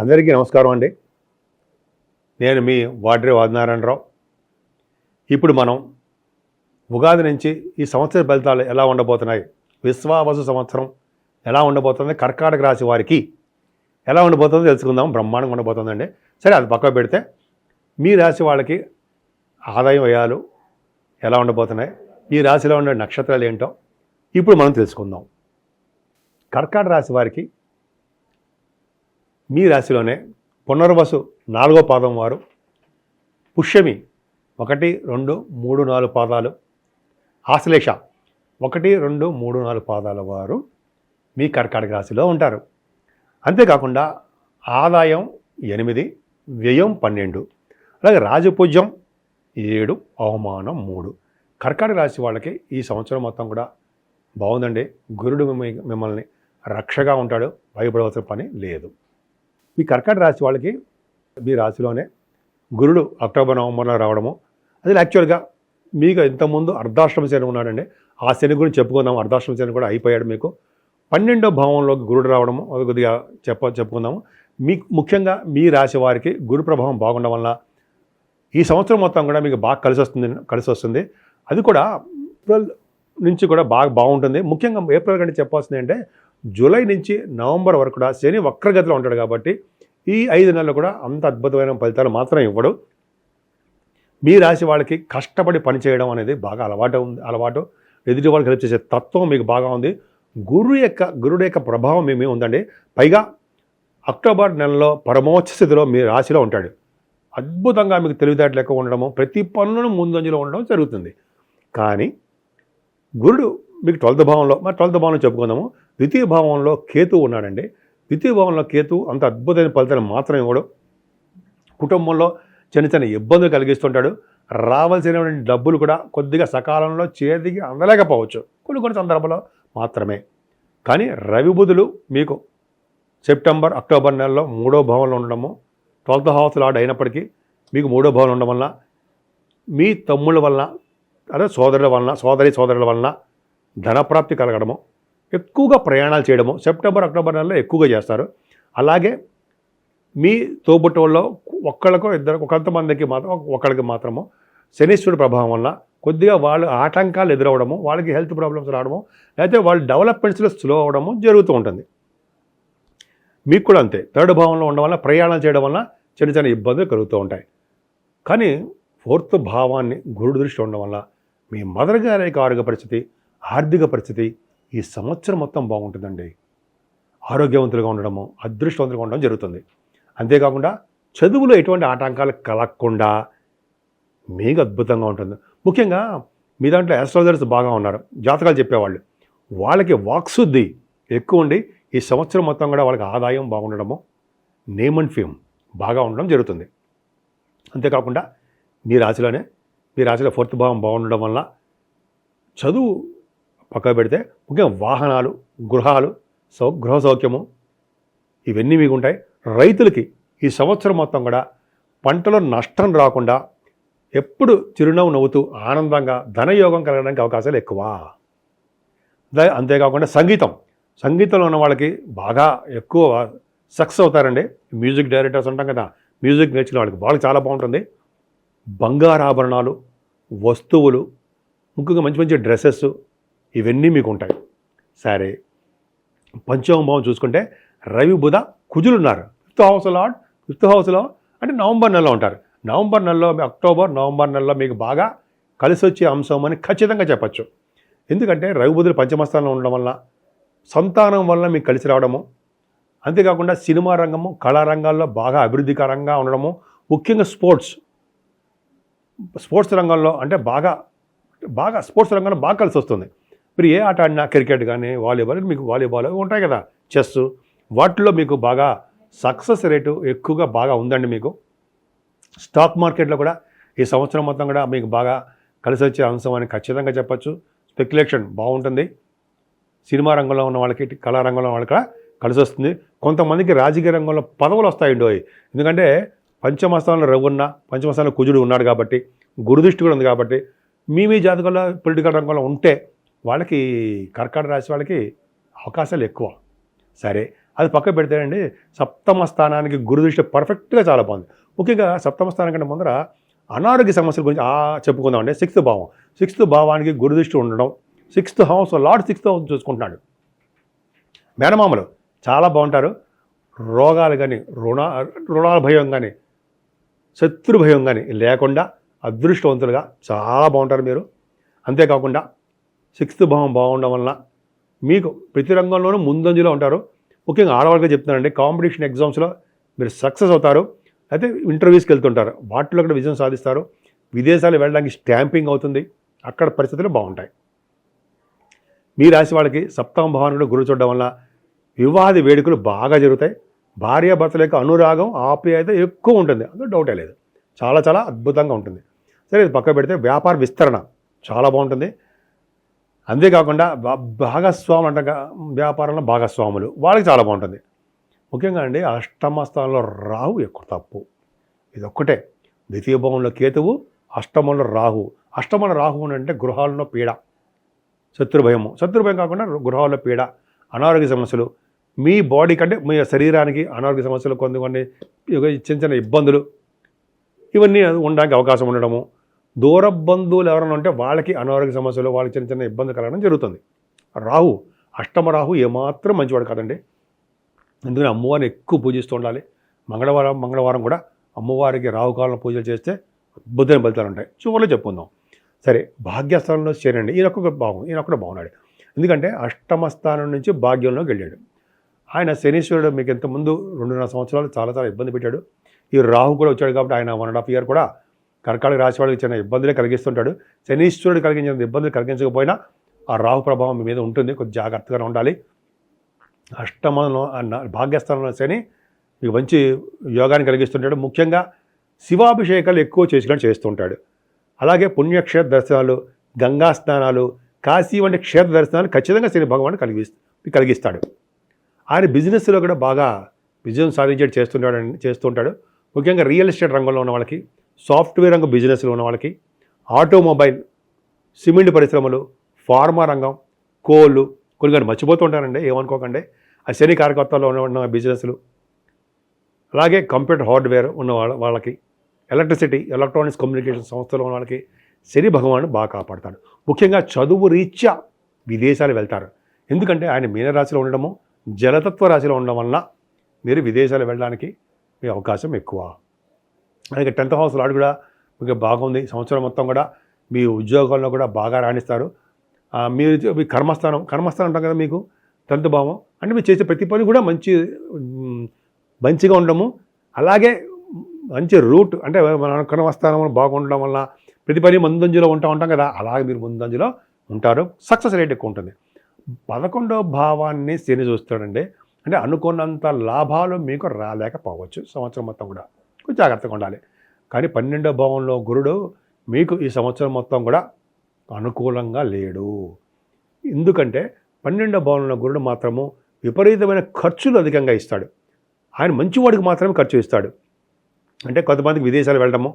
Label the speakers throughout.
Speaker 1: అందరికీ నమస్కారం అండి. నేను మీ వాడ్రే వాదనారాయణరావు. ఇప్పుడు మనం ఉగాది నుంచి ఈ సంవత్సర ఫలితాలు ఎలా ఉండబోతున్నాయి విశ్వావసు సంవత్సరం ఎలా ఉండబోతుంది కర్కాటక రాశి వారికి ఎలా ఉండబోతుందో తెలుసుకుందాం బ్రహ్మాండంగా ఉండబోతుందండి. సరే అది పక్కకు పెడితే మీ రాశి వాళ్ళకి ఆదాయం వ్యయాలు ఎలా ఉండబోతున్నాయి ఈ రాశిలో ఉండే నక్షత్రాలు ఏంటో ఇప్పుడు మనం తెలుసుకుందాం. కర్కాటక రాశి వారికి మీ రాశిలోనే పునర్వసు నాలుగో పాదం వారు. పుష్యమి ఒకటి రెండు మూడు నాలుగు పాదాలు. ఆశ్లేష ఒకటి రెండు మూడు నాలుగు పాదాల వారు మీ కర్కాటక రాశిలో ఉంటారు. అంతేకాకుండా ఆదాయం ఎనిమిది వ్యయం పన్నెండు అలాగే రాజపూజ్యం ఏడు అవమానం మూడు. కర్కాటక రాశి వాళ్ళకి ఈ సంవత్సరం మొత్తం కూడా బాగుందండి. గురుడు మిమ్మల్ని రక్షగా ఉంటాడు. భయపడవలసిన పని లేదు. ఈ కర్కాటక రాశి వాళ్ళకి మీ రాశిలోనే గురుడు అక్టోబర్ నవంబర్లో రావడము. అది యాక్చువల్గా మీకు ఇంతకుముందు అర్ధాశ్రమ శని ఉన్నాడండి. ఆ శని గురించి చెప్పుకుందాం. అర్ధాశ్రమ శని కూడా అయిపోయాడు మీకు. పన్నెండో భావంలోకి గురుడు రావడము. అది కొద్దిగా చెప్ప చెప్పుకుందాము. మీకు ముఖ్యంగా మీ రాశి వారికి గురు ప్రభావం బాగుండడం వల్ల ఈ సంవత్సరం మొత్తం కూడా మీకు బాగా కలిసి వస్తుంది కలిసి వస్తుంది అది కూడా ఏప్రిల్ నుంచి కూడా బాగా బాగుంటుంది. ముఖ్యంగా ఏప్రిల్ కంటే చెప్పాల్సింది అంటే జూలై నుంచి నవంబర్ వరకు కూడా శని వక్రగతిలో ఉంటాడు కాబట్టి ఈ ఐదు నెలలు కూడా అంత అద్భుతమైన ఫలితాలు మాత్రం ఇవ్వడు. మీ రాశి వాళ్ళకి కష్టపడి పని చేయడం అనేది బాగా అలవాటు ఉంది అలవాటు. ఎదుటి వాళ్ళకి హెల్ప్ చేసే తత్వం మీకు బాగా ఉంది. గురు యొక్క గురుడు యొక్క ప్రభావం మీ ఉందండి. పైగా అక్టోబర్ నెలలో పరమోచ్చ స్థితిలో మీ రాశిలో ఉంటాడు. అద్భుతంగా మీకు తెలివితేటలు ఎక్కువ ఉండడము ప్రతి పనులను ముందంజలో ఉండడం జరుగుతుంది. కానీ గురుడు మీకు ట్వెల్త్ భావంలో మరి ట్వెల్త్ భావంలో చెప్పుకుందాము. ద్వితీయ భావంలో కేతు ఉన్నాడండి. ద్వితీయ భావంలో కేతు అంత అద్భుతమైన ఫలితాలు మాత్రం ఇవ్వడు. కుటుంబంలో చిన్న చిన్న ఇబ్బందులు కలిగిస్తుంటాడు. రావాల్సినటువంటి డబ్బులు కూడా కొద్దిగా సకాలంలో చేతికి అందలేకపోవచ్చు. కొన్ని కొన్ని సందర్భాల్లో మాత్రమే. కానీ రవి బుధులు మీకు సెప్టెంబర్ అక్టోబర్ నెలలో మూడో భావంలో ఉండడము ట్వెల్త్ హౌస్ లాడ్ అయినప్పటికీ మీకు మూడో భావంలో ఉండడం వలన మీ తమ్ముళ్ళ వలన అదే సోదరుల వలన సోదరి సోదరుల వలన ధనప్రాప్తి కలగడము ఎక్కువగా ప్రయాణాలు చేయడము సెప్టెంబర్ అక్టోబర్ నెలలో ఎక్కువగా చేస్తారు. అలాగే మీ తోబుట్టువుల్లో ఒక్కళ్ళకో ఇద్దరు కొంతమందికి మాత్రం ఒకళ్ళకి మాత్రము శనీశ్వరుడు ప్రభావం వల్ల కొద్దిగా వాళ్ళు ఆటంకాలు ఎదురవడము వాళ్ళకి హెల్త్ ప్రాబ్లమ్స్ రావడము లేకపోతే వాళ్ళ డెవలప్మెంట్స్లో స్లో అవ్వడము జరుగుతూ ఉంటుంది. మీకు కూడా అంతే. థర్డ్ భావంలో ఉండడం వల్ల ప్రయాణం చేయడం వల్ల చిన్న చిన్న ఇబ్బందులు కలుగుతూ ఉంటాయి. కానీ ఫోర్త్ భావాన్ని గురుడు దృష్టి ఉండడం వల్ల మీ మదర్ గారి యొక్క ఆరోగ్య పరిస్థితి ఆర్థిక పరిస్థితి ఈ సంవత్సరం మొత్తం బాగుంటుందండి. ఆరోగ్యవంతులుగా ఉండడము అదృష్టవంతులుగా ఉండడం జరుగుతుంది. అంతేకాకుండా చదువులో ఎటువంటి ఆటంకాలు కలగకుండా మీకు అద్భుతంగా ఉంటుంది. ముఖ్యంగా మీ దాంట్లో ఆస్ట్రాలజర్స్ బాగా ఉన్నారు. జాతకాలు చెప్పేవాళ్ళు. వాళ్ళకి వాక్శుద్ధి ఎక్కువ ఉండి ఈ సంవత్సరం మొత్తం కూడా వాళ్ళకి ఆదాయం బాగుండడము నేమ్ అండ్ ఫేమ్ బాగా ఉండడం జరుగుతుంది. అంతేకాకుండా మీ రాశిలోనే మీ రాశిలో ఫోర్త్ భావం బాగుండడం వల్ల చదువు పక్కకు పెడితే ముఖ్యంగా వాహనాలు గృహాలు సౌ గృహ సౌఖ్యము ఇవన్నీ మీకు ఉంటాయి. రైతులకి ఈ సంవత్సరం మొత్తం కూడా పంటలో నష్టం రాకుండా ఎప్పుడు చిరునవ్వు నవ్వుతూ ఆనందంగా ధనయోగం కలగడానికి అవకాశాలు ఎక్కువ. అంతేకాకుండా సంగీతం. సంగీతంలో ఉన్న వాళ్ళకి బాగా ఎక్కువ సక్సెస్ అవుతారండి. మ్యూజిక్ డైరెక్టర్స్ ఉంటాం కదా మ్యూజిక్ నేర్చిన వాళ్ళకి వాళ్ళకి చాలా బాగుంటుంది. బంగారాభరణాలు వస్తువులు ముఖ్యంగా మంచి మంచి డ్రెస్సెస్ ఇవన్నీ మీకు ఉంటాయి సరే పంచమ భావం చూసుకుంటే రవి బుధ కుజులు ఉన్నారు ఫిఫ్త్ హౌస్ లాడ్ ఫిఫ్త్ హౌస్లో అంటే నవంబర్ నెలలో ఉంటారు. నవంబర్ నెలలో అక్టోబర్ నవంబర్ నెలలో మీకు బాగా కలిసి వచ్చే అంశం అని ఖచ్చితంగా చెప్పచ్చు. ఎందుకంటే రవి బుధులు పంచమస్థానంలో ఉండడం వల్ల సంతానం వల్ల మీకు కలిసి రావడము అంతేకాకుండా సినిమా రంగము కళారంగాల్లో బాగా అభివృద్ధికరంగా ఉండడము ముఖ్యంగా స్పోర్ట్స్. స్పోర్ట్స్ రంగంలో అంటే బాగా బాగా స్పోర్ట్స్ రంగంలో బాగా కలిసి వస్తుంది మీరు ఏ ఆట ఆడినా క్రికెట్ కానీ వాలీబాల్ మీకు వాలీబాల్ ఉంటాయి కదా చెస్. వాటిలో మీకు బాగా సక్సెస్ రేటు ఎక్కువగా బాగా ఉందండి మీకు. స్టాక్ మార్కెట్లో కూడా ఈ సంవత్సరం మొత్తం కూడా మీకు బాగా కలిసి వచ్చే అంశం అని ఖచ్చితంగా చెప్పచ్చు. స్పెక్యులేషన్ బాగుంటుంది. సినిమా రంగంలో ఉన్న వాళ్ళకి కళారంగంలో వాళ్ళకి కూడా కలిసి వస్తుంది. కొంతమందికి రాజకీయ రంగంలో పదవులు వస్తాయండి ఎందుకంటే పంచమస్థానంలో రఘున్న పంచమస్థానంలో కుజుడు ఉన్నాడు కాబట్టి గురుదృష్టి కూడా ఉంది కాబట్టి మీ మీ జాతకంలో పొలిటికల్ రంగంలో ఉంటే వాళ్ళకి కర్కాటక రాశి వాళ్ళకి అవకాశాలు ఎక్కువ. సరే అది పక్క పెడితేనండి సప్తమ స్థానానికి గురుదృష్టి పర్ఫెక్ట్గా చాలా బాగుంది. ముఖ్యంగా సప్తమ స్థానం కంటే ముందర అనారోగ్య సమస్యల గురించి ఆ చెప్పుకుందాం అంటే సిక్స్త్ భావం. సిక్స్త్ భావానికి గురుదృష్టి ఉండడం. Sixth house lord sixth house చూసుకుంటున్నాడు. మేనమామలు చాలా బాగుంటారు. రోగాలు కానీ రుణ రుణాల భయం కానీ శత్రు భయం కానీ లేకుండా అదృష్టవంతులుగా చాలా బాగుంటారు మీరు. అంతేకాకుండా సిక్స్త్ భావం బాగుండడం వలన మీకు ప్రతి రంగంలోనూ ముందంజలో ఉంటారు. ముఖ్యంగా ఆడవాళ్ళకి చెప్తున్నానండి కాంపిటీషన్ ఎగ్జామ్స్లో మీరు సక్సెస్ అవుతారు. అయితే ఇంటర్వ్యూస్కి వెళ్తుంటారు. వాటిలో కూడా విజయం సాధిస్తారు. విదేశాలు వెళ్ళడానికి స్టాంపింగ్ అవుతుంది. అక్కడ పరిస్థితులు బాగుంటాయి. మీ రాశి వాళ్ళకి సప్తమ భావన కూడా గురి చూడడం వల్ల వివాహ వేడుకలు బాగా జరుగుతాయి. భార్యాభర్తల యొక్క అనురాగం ఆప్యాయత ఎక్కువ ఉంటుంది. అందులో డౌటే లేదు. చాలా చాలా అద్భుతంగా ఉంటుంది. సరే ఇది పక్క పెడితే వ్యాపార విస్తరణ చాలా బాగుంటుంది. అంతేకాకుండా భా- భాగస్వాములు అంట వ్యాపారంలో భాగస్వాములు. వాళ్ళకి చాలా బాగుంటుంది. ముఖ్యంగా అండి అష్టమ స్థానంలో రాహు ఎక్కువ తప్పు. ఇది ఒక్కటే ద్వితీయ భవనంలో కేతువు అష్టమంలో రాహు. అష్టమంలో రాహు అంటే గృహాల్లో పీడ. శత్రుభయము శత్రుభయం కాకుండా గృహాల్లో పీడ. అనారోగ్య సమస్యలు. మీ బాడీ కంటే మీ శరీరానికి అనారోగ్య సమస్యలు కొన్ని కొన్ని చిన్న చిన్న ఇబ్బందులు. ఇవన్నీ ఉండడానికి అవకాశం ఉండడము. దూర బంధువులు ఎవరైనా ఉంటే వాళ్ళకి అనారోగ్య సమస్యలు వాళ్ళకి చిన్న చిన్న ఇబ్బంది కలగడం జరుగుతుంది. రాహు అష్టమ రాహు ఏమాత్రం మంచివాడు కాదండి. అందుకని అమ్మవారిని ఎక్కువ పూజిస్తూ ఉండాలి. మంగళవారం మంగళవారం కూడా అమ్మవారికి రాహుకాలం పూజలు చేస్తే అద్భుతమైన ఫలితాలు ఉంటాయి. చివరిలో చెప్పుకుందాం. సరే భాగ్యస్థానంలో చేరండి ఈయన ఒక్క బాగు ఈయన ఒక్కడ బాగున్నాడు. ఎందుకంటే అష్టమ స్థానం నుంచి భాగ్యంలోకి వెళ్ళాడు. ఆయన శనీశ్వరుడు మీకు ఇంతకుముందు రెండున్నర సంవత్సరాలు చాలా చాలా ఇబ్బంది పెట్టాడు. ఈ రాహు కూడా వచ్చాడు కాబట్టి ఆయన వన్ అండ్ హాఫ్ ఇయర్ కూడా కర్కాటక రాశి వాళ్ళకి చిన్న ఇబ్బందులే కలిగిస్తుంటాడు. శనీశ్వరుడు కలిగించిన ఇబ్బందులు కలిగించకపోయినా ఆ రాహు ప్రభావం మీ మీద ఉంటుంది. కొంచెం జాగ్రత్తగా ఉండాలి. అష్టమంలో అన్న భాగ్యస్థానంలో శని మీకు మంచి యోగాన్ని కలిగిస్తుంటాడు. ముఖ్యంగా శివాభిషేకాలు ఎక్కువ చేసుకుని చేస్తుంటాడు. అలాగే పుణ్యక్షేత్ర దర్శనాలు గంగా స్నానాలు కాశీ వంటి క్షేత్ర దర్శనాలు ఖచ్చితంగా శని భగవాన్ కలిగి కలిగిస్తాడు. ఆయన బిజినెస్లో కూడా బాగా విజయం సాధించేది చేస్తుంటాడు చేస్తుంటాడు. ముఖ్యంగా రియల్ ఎస్టేట్ రంగంలో ఉన్న వాళ్ళకి సాఫ్ట్వేర్ రంగ బిజినెస్లో ఉన్న వాళ్ళకి ఆటోమొబైల్ సిమెంట్ పరిశ్రమలు ఫార్మా రంగం కోళ్ళు కొన్ని మర్చిపోతూ మర్చిపోతుంటానండి ఏమనుకోకండి. ఆ శని కార్యకర్తల్లో ఉన్న ఉన్న బిజినెస్లు. అలాగే కంప్యూటర్ హార్డ్వేర్ ఉన్న వాళ్ళ వాళ్ళకి ఎలక్ట్రిసిటీ ఎలక్ట్రానిక్స్ కమ్యూనికేషన్ సంస్థలో ఉన్న వాళ్ళకి శని భగవాను బాగా కాపాడతాడు. ముఖ్యంగా చదువు రీత్యా విదేశాలు వెళ్తారు. ఎందుకంటే ఆయన మీనరాశిలో ఉండడము జలతత్వ రాశిలో ఉండడం వలన మీరు విదేశాలు వెళ్ళడానికి మీ అవకాశం ఎక్కువ. అలాగే టెన్త్ హౌస్ లాడ్ కూడా మీకు బాగుంది. సంవత్సరం మొత్తం కూడా మీ ఉద్యోగాల్లో కూడా బాగా రాణిస్తారు. మీరు మీ కర్మస్థానం కర్మస్థానం ఉంటాం కదా మీకు టెన్త్ భావం. అంటే మీరు చేసే ప్రతి పని కూడా మంచి మంచిగా ఉండము అలాగే మంచి రూట్ అంటే మన కర్మస్థానం బాగుండడం వల్ల ప్రతి పని ముందంజలో ఉంటా ఉంటాం కదా అలాగే మీరు ముందంజలో ఉంటారు. సక్సెస్ రేట్ ఎక్కువ ఉంటుంది. పదకొండో భావాన్ని శని చూస్తాడండి. అంటే అనుకున్నంత లాభాలు మీకు రాలేకపోవచ్చు సంవత్సరం మొత్తం కూడా. కొంచెం జాగ్రత్తగా ఉండాలి. కానీ పన్నెండో భావంలో గురుడు మీకు ఈ సంవత్సరం మొత్తం కూడా అనుకూలంగా లేడు. ఎందుకంటే పన్నెండో భావంలో గురుడు మాత్రము విపరీతమైన ఖర్చులు అధికంగా ఇస్తాడు. ఆయన మంచివాడికి మాత్రమే ఖర్చు ఇస్తాడు. అంటే కొంతమందికి విదేశాలు వెళ్ళడము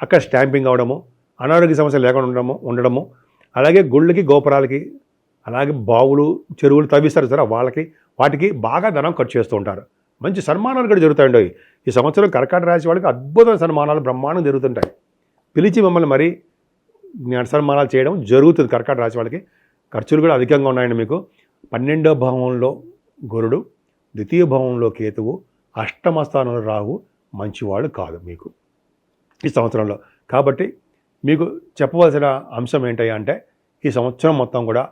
Speaker 1: అక్కడ స్టాంపింగ్ అవడము అనారోగ్య సమస్యలు లేకుండా ఉండడము ఉండడము అలాగే గుళ్ళకి గోపురాలకి అలాగే బావులు చెరువులు తవ్విస్తారు సార్ వాళ్ళకి వాటికి బాగా ధనం ఖర్చు చేస్తూ ఉంటారు. మంచి సన్మానాలు కూడా జరుగుతాయండి. ఈ సంవత్సరం కర్కాట రాశి వాళ్ళకి అద్భుతమైన సన్మానాలు బ్రహ్మాండం జరుగుతుంటాయి. పిలిచి మమ్మల్ని మరీ జ్ఞాన సన్మానాలు చేయడం జరుగుతుంది కర్కాట రాశి వాళ్ళకి. ఖర్చులు కూడా అధికంగా ఉన్నాయండి మీకు. పన్నెండో భావంలో గురుడు ద్వితీయ భావంలో కేతువు అష్టమ స్థానంలో రాహు మంచివాడు కాదు మీకు. ఈ సంవత్సరంలో కాబట్టి మీకు చెప్పవలసిన అంశం ఏంటయ్యా అంటే ఈ సంవత్సరం మొత్తం కూడా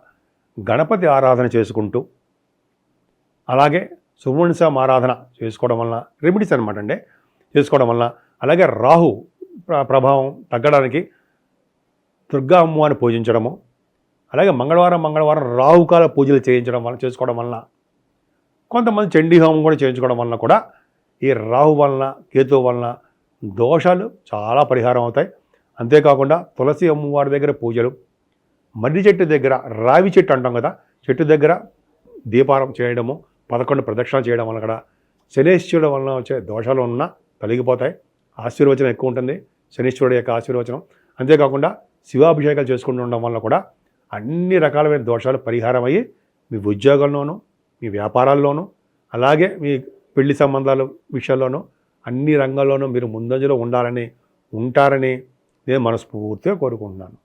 Speaker 1: గణపతి ఆరాధన చేసుకుంటూ అలాగే సుబ్రహ్మణ్యం ఆరాధన చేసుకోవడం వలన రెమిడీస్ అనమాట అండి. చేసుకోవడం వలన అలాగే రాహు ప్రభావం తగ్గడానికి దుర్గా అమ్మవారిని పూజించడము అలాగే మంగళవారం మంగళవారం రాహుకాల పూజలు చేయించడం వలన చేసుకోవడం వలన కొంతమంది చండీ హోమం కూడా చేయించుకోవడం వలన కూడా ఈ రాహు వలన కేతు వలన దోషాలు చాలా పరిహారం అవుతాయి. అంతేకాకుండా తులసి అమ్మవారి దగ్గర పూజలు మర్రి చెట్టు దగ్గర రావి చెట్టు అంటాం కదా చెట్టు దగ్గర దీపారం చేయడము పదకొండు ప్రదక్షిణ చేయడం వల్ల కూడా శనేశ్వరుడు వలన వచ్చే దోషాలు ఉన్నా తొలగిపోతాయి. ఆశీర్వచనం ఎక్కువ ఉంటుంది. శనీశ్వరుడు యొక్క ఆశీర్వచనం. అంతేకాకుండా శివాభిషేకాలు చేసుకుంటూ ఉండడం వల్ల కూడా అన్ని రకాలమైన దోషాలు పరిహారం అయ్యి మీ ఉద్యోగంలోనూ మీ వ్యాపారాల్లోనూ అలాగే మీ పెళ్ళి సంబంధాల విషయాల్లోనూ అన్ని రంగాల్లోనూ మీరు ముందంజలో ఉండాలని ఉంటారని నేను మనస్ఫూర్తిగా కోరుకుంటున్నాను.